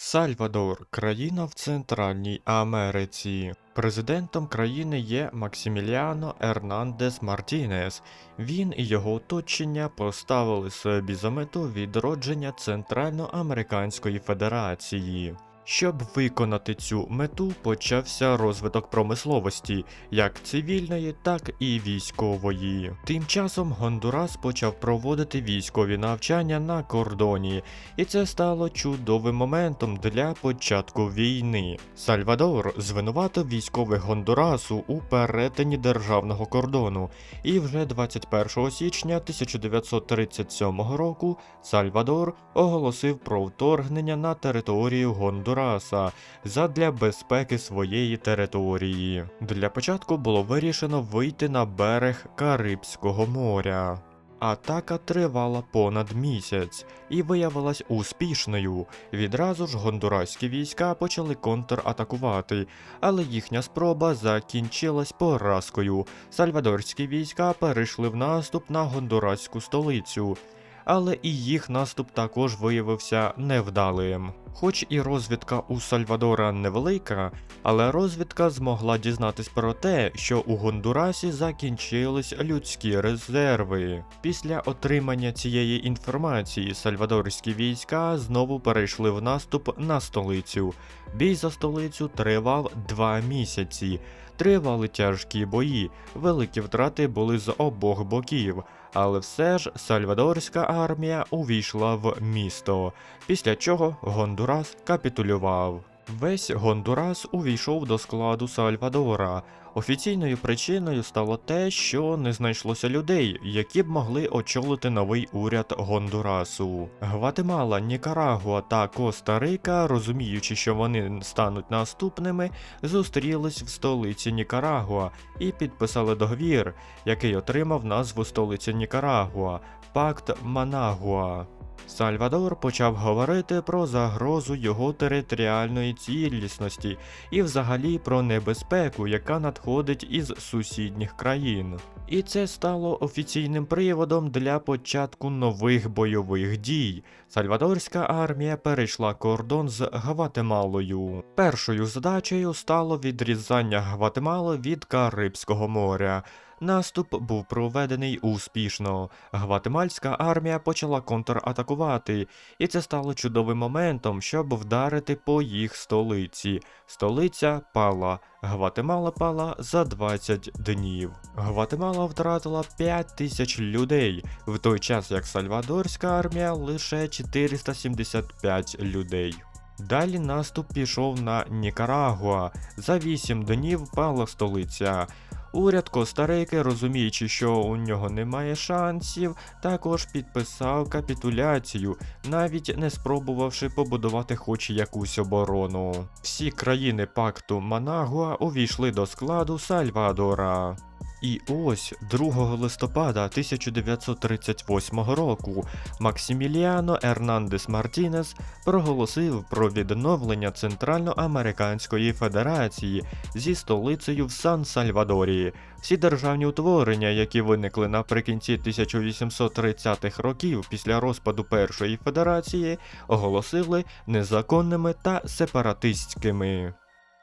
Сальвадор країна в Центральній Америці. Президентом країни є Максиміліано Ернандес Мартінес. Він і його оточення поставили собі за мету відродження Центральноамериканської Федерації. Щоб виконати цю мету, почався розвиток промисловості, як цивільної, так і військової. Тим часом Гондурас почав проводити військові навчання на кордоні, і це стало чудовим моментом для початку війни. Сальвадор звинуватив військових Гондурасу у перетині державного кордону, і вже 21 січня 1937 року Сальвадор оголосив про вторгнення на територію Гондураса задля безпеки своєї території. Для початку було вирішено вийти на берег Карибського моря. Атака тривала понад місяць і виявилась успішною. Відразу ж гондураські війська почали контратакувати, але їхня спроба закінчилась поразкою. Сальвадорські війська перейшли в наступ на гондураську столицю. Але і їх наступ також виявився невдалим. Хоч і розвідка у Сальвадора невелика, але розвідка змогла дізнатись про те, що у Гондурасі закінчились людські резерви. Після отримання цієї інформації сальвадорські війська знову перейшли в наступ на столицю. Бій за столицю тривав два місяці. Тривали тяжкі бої, великі втрати були з обох боків, але все ж сальвадорська армія увійшла в місто, після чого Гондурас капітулював. Весь Гондурас увійшов до складу Сальвадора. Офіційною причиною стало те, що не знайшлося людей, які б могли очолити новий уряд Гондурасу. Гватемала, Нікарагуа та Коста-Рика, розуміючи, що вони стануть наступними, зустрілись в столиці Нікарагуа і підписали договір, який отримав назву столиці Нікарагуа Пакт Манагуа. Сальвадор почав говорити про загрозу його територіальної цілісності і взагалі про небезпеку, яка надходить із сусідніх країн. І це стало офіційним приводом для початку нових бойових дій. Сальвадорська армія перейшла кордон з Гватемалою. Першою задачею стало відрізання Гватемали від Карибського моря. Наступ був проведений успішно. Гватемальська армія почала контратакувати, і це стало чудовим моментом, щоб вдарити по їх столиці. Столиця пала. Гватемала пала за 20 днів. Гватемала втратила 5 тисяч людей, в той час як Сальвадорська армія лише 475 людей. Далі наступ пішов на Нікарагуа. За 8 днів пала столиця. Уряд Коста-Рики, розуміючи, що у нього немає шансів, також підписав капітуляцію, навіть не спробувавши побудувати хоч якусь оборону. Всі країни пакту Манагуа увійшли до складу Сальвадора. І ось 2 листопада 1938 року Максиміліано Ернандес Мартінес проголосив про відновлення Центральноамериканської Федерації зі столицею в Сан-Сальвадорі. Всі державні утворення, які виникли наприкінці 1830-х років після розпаду Першої Федерації, оголосили незаконними та сепаратистськими.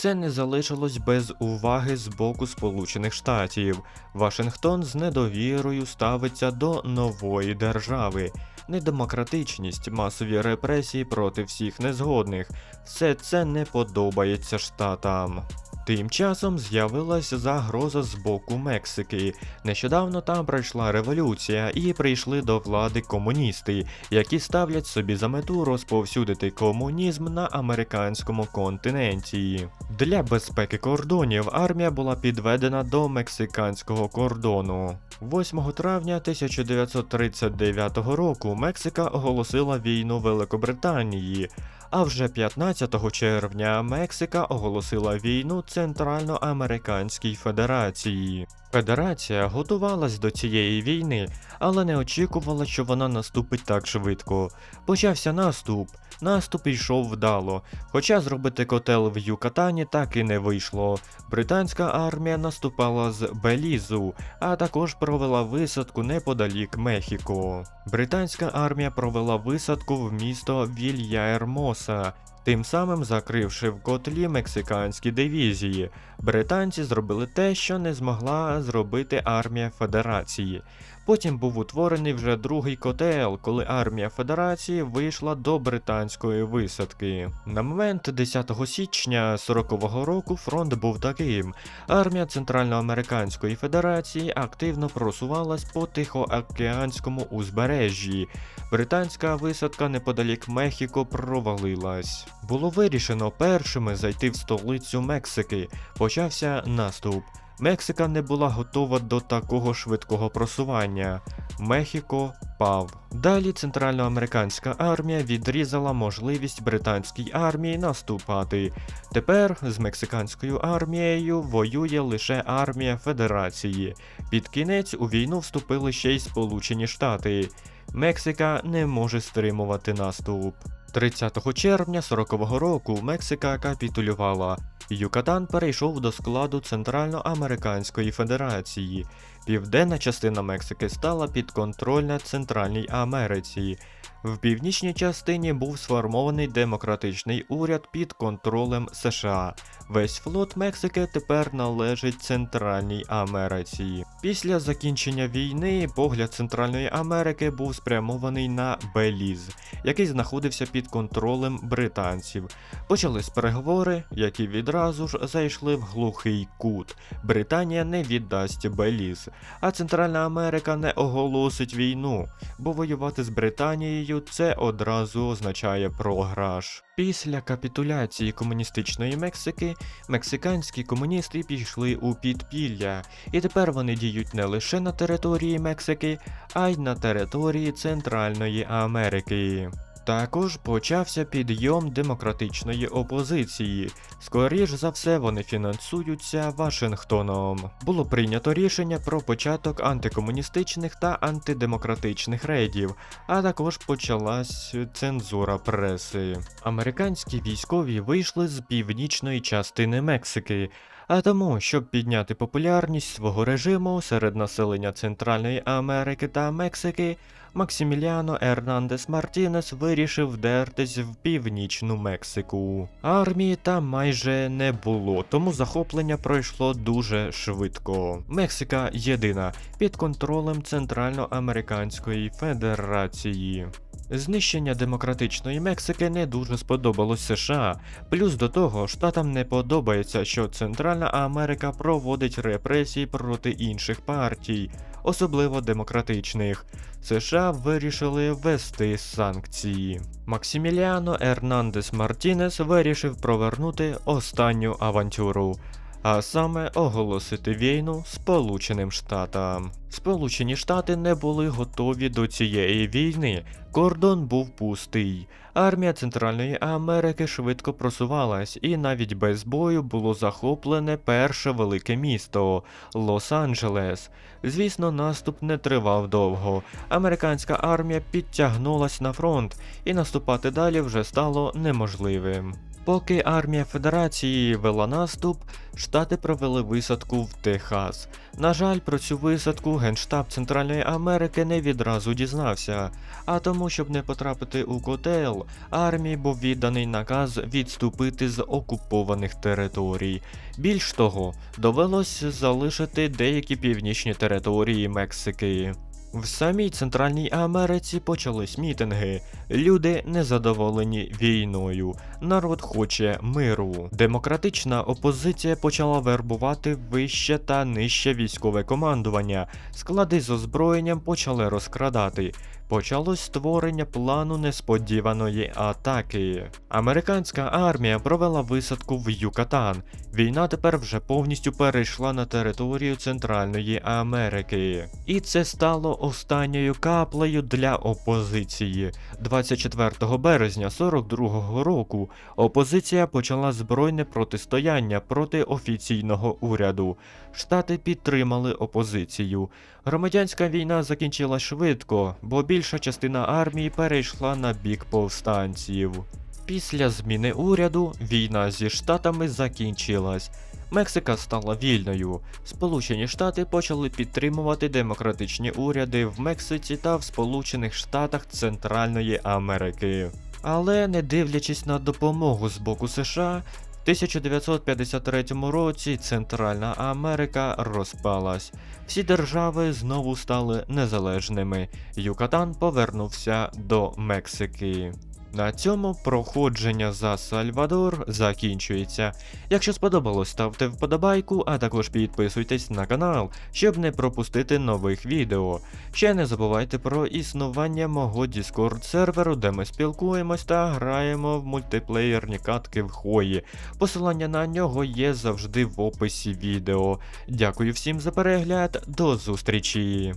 Це не залишилось без уваги з боку Сполучених Штатів. Вашингтон з недовірою ставиться до нової держави. Недемократичність, масові репресії проти всіх незгодних. Все це не подобається штатам. Тим часом з'явилася загроза з боку Мексики. Нещодавно там пройшла революція і прийшли до влади комуністи, які ставлять собі за мету розповсюдити комунізм на американському континенті. Для безпеки кордонів армія була підведена до мексиканського кордону. 8 травня 1939 року Мексика оголосила війну Великобританії. А вже 15 червня Мексика оголосила війну Центральноамериканській Федерації. Федерація готувалась до цієї війни, але не очікувала, що вона наступить так швидко. Почався наступ. Наступ йшов вдало, хоча зробити котел в Юкатані так і не вийшло. Британська армія наступала з Белізу, а також провела висадку неподалік Мехіко. Британська армія провела висадку в місто Вільяермоса. Тим самим закривши в котлі мексиканські дивізії. Британці зробили те, що не змогла зробити армія Федерації. Потім був утворений вже другий котел, коли армія Федерації вийшла до британської висадки. На момент 10 січня 40-го року фронт був таким: армія Центральноамериканської Федерації активно просувалась по Тихоокеанському узбережжі. Британська висадка неподалік Мехіко провалилась. Було вирішено першими зайти в столицю Мексики. Почався наступ. Мексика не була готова до такого швидкого просування. Мехіко пав. Далі центральноамериканська армія відрізала можливість британській армії наступати. Тепер з мексиканською армією воює лише армія Федерації. Під кінець у війну вступили ще й Сполучені Штати. Мексика не може стримувати наступ. 30 червня 40-го року Мексика капітулювала. Юкатан перейшов до складу Центральноамериканської Федерації. Південна частина Мексики стала підконтрольна Центральній Америці. В північній частині був сформований демократичний уряд під контролем США. Весь флот Мексики тепер належить Центральній Америці. Після закінчення війни погляд Центральної Америки був спрямований на Беліз, який знаходився під контролем британців. Почались переговори, які відразу ж зайшли в глухий кут. Британія не віддасть Беліз, а Центральна Америка не оголосить війну, бо воювати з Британією це одразу означає програш. Після капітуляції комуністичної Мексики мексиканські комуністи пішли у підпілля, і тепер вони діють не лише на території Мексики, а й на території Центральної Америки. Також почався підйом демократичної опозиції. Скоріш за все, вони фінансуються Вашингтоном. Було прийнято рішення про початок антикомуністичних та антидемократичних рейдів, а також почалась цензура преси. Американські військові вийшли з північної частини Мексики. А тому, щоб підняти популярність свого режиму серед населення Центральної Америки та Мексики, Максиміліано Ернандес Мартінес вирішив вдертись в північну Мексику. Армії там майже не було, тому захоплення пройшло дуже швидко. Мексика єдина під контролем Центральноамериканської Федерації. Знищення демократичної Мексики не дуже сподобалось США. Плюс до того, штатам не подобається, що Центральна Америка проводить репресії проти інших партій, особливо демократичних. США вирішили ввести санкції. Максиміліано Ернандес Мартінес вирішив провернути останню авантюру. А саме оголосити війну Сполученим Штатам. Сполучені Штати не були готові до цієї війни. Кордон був пустий. Армія Центральної Америки швидко просувалась, і навіть без бою було захоплене перше велике місто Лос-Анджелес. Звісно, наступ не тривав довго. Американська армія підтягнулась на фронт, і наступати далі вже стало неможливим. Поки армія Федерації вела наступ, штати провели висадку в Техас. На жаль, про цю висадку Генштаб Центральної Америки не відразу дізнався, а тому, щоб не потрапити у котел, армії був відданий наказ відступити з окупованих територій. Більш того, довелось залишити деякі північні території Мексики. В самій Центральній Америці почались мітинги. Люди незадоволені війною. Народ хоче миру. Демократична опозиція почала вербувати вище та нижче військове командування. Склади з озброєнням почали розкрадати. Почалось створення плану несподіваної атаки. Американська армія провела висадку в Юкатан. Війна тепер вже повністю перейшла на територію Центральної Америки. І це останньою каплею для опозиції. 24 березня 42-го року опозиція почала збройне протистояння проти офіційного уряду. Штати підтримали опозицію. Громадянська війна закінчилась швидко, бо більша частина армії перейшла на бік повстанців. Після зміни уряду війна зі штатами закінчилась. Мексика стала вільною. Сполучені Штати почали підтримувати демократичні уряди в Мексиці та в Сполучених Штатах Центральної Америки. Але не дивлячись на допомогу з боку США, в 1953 році Центральна Америка розпалась. Всі держави знову стали незалежними. Юкатан повернувся до Мексики. На цьому проходження за Сальвадор закінчується. Якщо сподобалось, ставте вподобайку, а також підписуйтесь на канал, щоб не пропустити нових відео. Ще не забувайте про існування мого Discord серверу, де ми спілкуємось та граємо в мультиплеєрні катки в хої. Посилання на нього є завжди в описі відео. Дякую всім за перегляд, до зустрічі!